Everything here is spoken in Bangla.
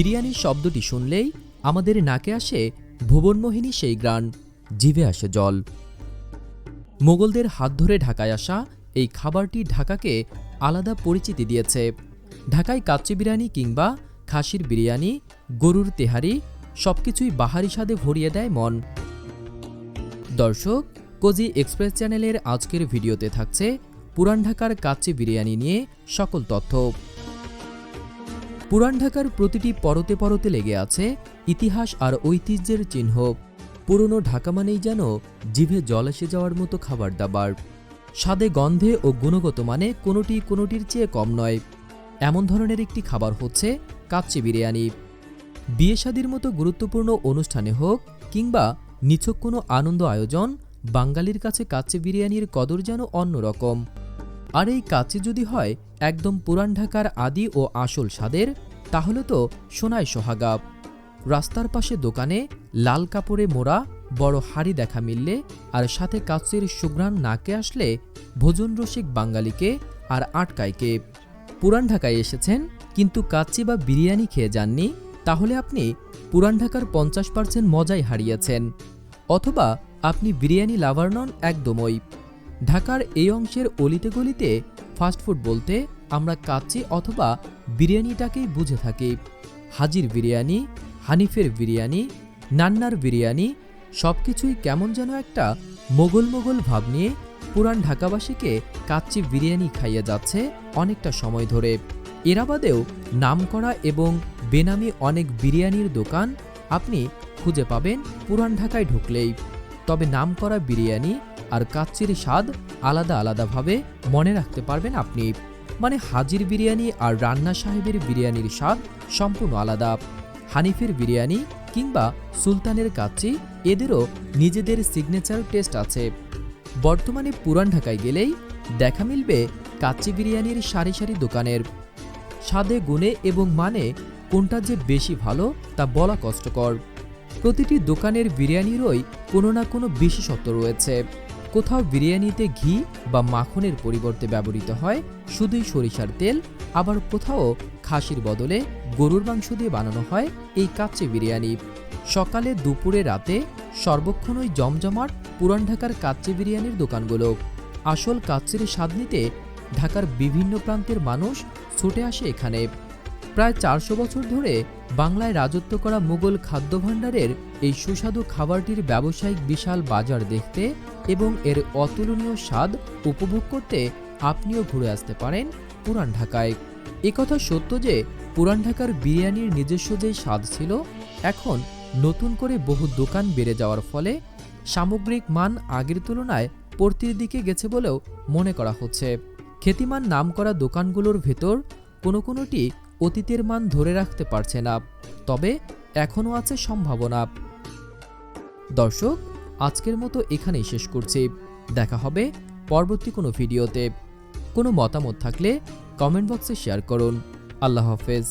বিরিয়ানির শব্দটি শুনলেই আমাদের নাকে আসে ভুবনমোহিনী সেই গ্রান জিভে আসে জল। মোগলদের হাত ধরে ঢাকায় আসা এই খাবারটি ঢাকাকে আলাদা পরিচিতি দিয়েছে। ঢাকায় কাচ্চি বিরিয়ানি কিংবা খাসির বিরিয়ানি, গরুর তেহারি, সবকিছুই বাহারি স্বাদে ভরিয়ে দেয় মন। দর্শক, কোজি এক্সপ্রেস চ্যানেলের আজকের ভিডিওতে থাকছে পুরান ঢাকার কাচ্চি বিরিয়ানি নিয়ে সকল তথ্য। পুরান ঢাকার প্রতিটি পরতে পরতে লেগে আছে ইতিহাস আর ঐতিহ্যের চিহ্ন। পুরনো ঢাকা মানেই যেন জিভে জল এসে যাওয়ার মতো খাবার দাবার। স্বাদে গন্ধে ও গুণগত মানে কোনোটি কোনোটির চেয়ে কম নয়। এমন ধরনের একটি খাবার হচ্ছে কাচ্চি বিরিয়ানি। বিয়ে শাদির মতো গুরুত্বপূর্ণ অনুষ্ঠানে হোক কিংবা নিছক কোনো আনন্দ আয়োজন, বাঙালির কাছে কাচ্চি বিরিয়ানির কদর যেন অন্যরকম। আর এই কাচ্চি যদি হয় একদম পুরান ঢাকার আদি ও আসল স্বাদের, তাহলে তো সোনায় সোহাগা রাস্তার পাশে দোকানে লাল কাপড়ে মোড়া, বড় হাড়ি দেখা মিললে আর সাথে কাচ্চির সুঘ্রাণ নাকে আসলে ভোজন রসিক বাঙালিকে আর আটকাইকে। পুরান ঢাকায় এসেছেন, কিন্তু কাচ্চি বা বিরিয়ানি খেয়ে যাননি, তাহলে আপনি পুরান ঢাকার পঞ্চাশ পার্সেন্ট মজাই হারিয়েছেন। অথবা আপনি বিরিয়ানি লাভার নন একদমই। ঢাকার এই অংশের অলিতে গলিতে ফাস্টফুড বলতে আমরা কাচ্চি অথবা বিরিয়ানিটাকেই বুঝে থাকি। হাজির বিরিয়ানি, হানিফের বিরিয়ানি, নান্নার বিরিয়ানি সবকিছুই কেমন যেন একটা মোগল মোগল ভাব নিয়ে পুরান ঢাকাবাসীকে কাচ্চি বিরিয়ানি খাইয়ে যাচ্ছে অনেকটা সময় ধরে। এরা বাদেও নামকরা এবং বেনামি অনেক বিরিয়ানির দোকান আপনি খুঁজে পাবেন পুরান ঢাকায় ঢুকলেই। তবে নামকরা বিরিয়ানি আর কাচ্চির স্বাদ আলাদা আলাদাভাবে মনে রাখতে পারবেন আপনি। মানে হাজির বিরিয়ানি আর রান্না সাহেবের বিরিয়ানির স্বাদ সম্পূর্ণ আলাদা। হানিফের বিরিয়ানি কিংবা সুলতানের কাচ্চি, এদেরও নিজেদের সিগনেচার টেস্ট আছে। বর্তমানে পুরান ঢাকায় গেলেই দেখা মিলবে কাচ্চি বিরিয়ানির সারি সারি দোকানের। স্বাদে, গুণে এবং মানে কোনটা যে বেশি ভালো তা বলা কষ্টকর। প্রতিটি দোকানের বিরিয়ানিরই কোনো না কোনো বিশেষত্ব রয়েছে। কোথাও বিরিয়ানিতে ঘি বা মাখনের পরিবর্তে ব্যবহৃত হয়, শুধুই সরিষার তেল, আবার কোথাও খাসির বদলে গরুর মাংস দিয়ে বানানো হয় এই কাচ্চি বিরিয়ানি। সকালে দুপুরে রাতে সর্বক্ষণই জমজমাট পুরান ঢাকার কাচ্চি বিরিয়ানির দোকানগুলো। আসল কাচ্চির স্বাদ নিতে ঢাকার বিভিন্ন প্রান্তের মানুষ ছুটে আসে এখানে। প্রায় চারশো বছর ধরে বাংলায় রাজত্ব করা মুঘল খাদ্য ভাণ্ডারের এই সুস্বাদু খাবারটির ব্যবসায়িক বিশাল বাজার দেখতে এবং এর অতুলনীয় স্বাদ উপভোগ করতে আপনিও ঘুরে আসতে পারেন পুরান ঢাকায়। একথা সত্য যে পুরান ঢাকার বিরিয়ানির নিজস্ব যে স্বাদ ছিল, এখন নতুন করে বহু দোকান বেড়ে যাওয়ার ফলে সামগ্রিক মান আগের তুলনায় পড়তির দিকে গেছে বলেও মনে করা হচ্ছে। খ্যাতিমান নাম করা দোকানগুলোর ভেতর কোনো কোনোটি অতীতের মান ধরে রাখতে পারছে না, তবে এখনও আছে সম্ভাবনা। দর্শক আজকের মতো এখানেই শেষ করছি। দেখা হবে পরবর্তী কোনো ভিডিওতে। কোনো মতামত থাকলে কমেন্ট বক্সে শেয়ার করুন। আল্লাহ হাফেজ।